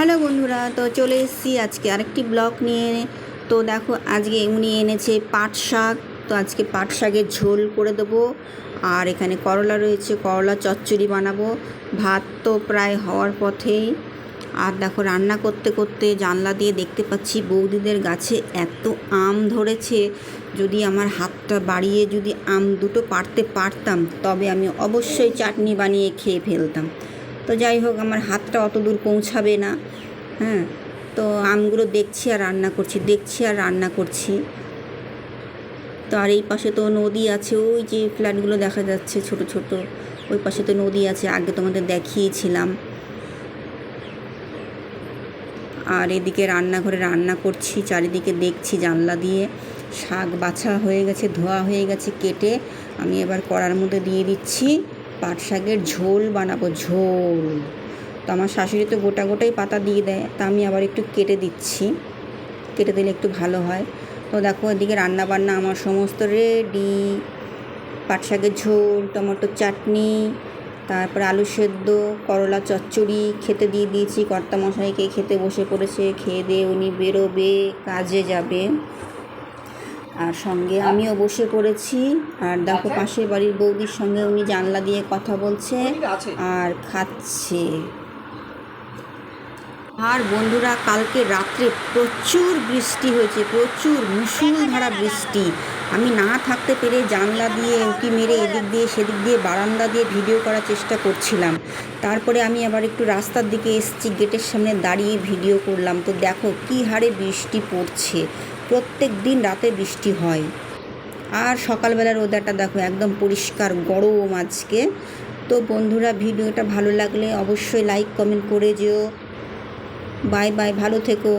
Hello বন্ধুরা, তো চলে এসেছি আজকে আরেকটি ব্লগ নিয়ে। তো দেখো, আজকে উনি এনেছে পাট শাক। তো আজকে পাট শাকের ঝোল করে দেবো। আর এখানে করলা রয়েছে, করলা চচ্চড়ি বানাবো। ভাত তো প্রায় হওয়ার পথেই। আর দেখো, রান্না করতে করতে জানলা দিয়ে দেখতে পাচ্ছি বৌদিদের গাছে এত আম ধরেছে। যদি আমার হাতটা বাড়িয়ে যদি আম দুটো পারতে পারতাম, তবে আমি অবশ্যই চাটনি বানিয়ে খেয়ে ফেলতাম। তো যাই হোক, আমার হাতটা অত দূর পৌঁছাবে না। হ্যাঁ তো আমগুলো দেখছি আর রান্না করছি, দেখছি আর রান্না করছি। তো আর এই পাশে তো নদী আছে, ওই যে ফ্ল্যাটগুলো দেখা যাচ্ছে ছোট ছোট, ওই পাশে তো নদী আছে, আগে তোমাদের দেখিয়েছিলাম। আর এদিকে রান্নাঘরে রান্না করছি, চারিদিকে দেখছি জানলা দিয়ে। শাক বাছা হয়ে গেছে, ধোয়া হয়ে গেছে, কেটে আমি এবার কড়ার মধ্যে দিয়ে দিচ্ছি। পাট শাকের ঝোল বানাবো, ঝোল। তো আমার শাশুড়ি তো গোটা গোটাই পাতা দিয়ে দেয়, তা আমি আবার একটু কেটে দিচ্ছি। কেটে দিলে একটু ভালো হয়। তো দেখো, এদিকে রান্না বান্না আমার সমস্ত রেডি পাট শাকের ঝোল, টমেটোর চাটনি, তারপরে আলু সেদ্ধ, করলা চচ্চড়ি খেতে দিয়ে দিয়েছি। কর্তা মশাইকে খেতে বসে পড়েছে, খেয়ে দিয়ে উনি বেরোবে, কাজে যাবে। আর সঙ্গে আমিও বসে পড়েছি আর দেখো পাশের বাড়ির বৌদির সঙ্গে উনি জানলা দিয়ে কথা বলছে। আর খাচ্ছে। আর বন্ধুরা কালকে রাত্রে প্রচুর বৃষ্টি হয়েছে প্রচুর মুষলধারা বৃষ্টি। আমি না থাকতে পেরে জানলা দিয়ে উঁকি মেরে এদিক দিয়ে সেদিক দিয়ে বারান্দা দিয়ে ভিডিও করার চেষ্টা করছিলাম। তারপরে আমি আবার একটু রাস্তার দিকে এসেছি গেটের সামনে দাঁড়িয়ে ভিডিও করলাম। তো দেখো কী হারে বৃষ্টি পড়ছে। প্রত্যেক দিন রাতে বৃষ্টি হয়। আর সকালবেলার ওদাটা দেখো একদম পরিষ্কার গরম আজকে। তো বন্ধুরা, ভিডিওটা ভালো লাগলে অবশ্যই লাইক কমেন্ট করে যেও। বাই বাই ভালো থেকো।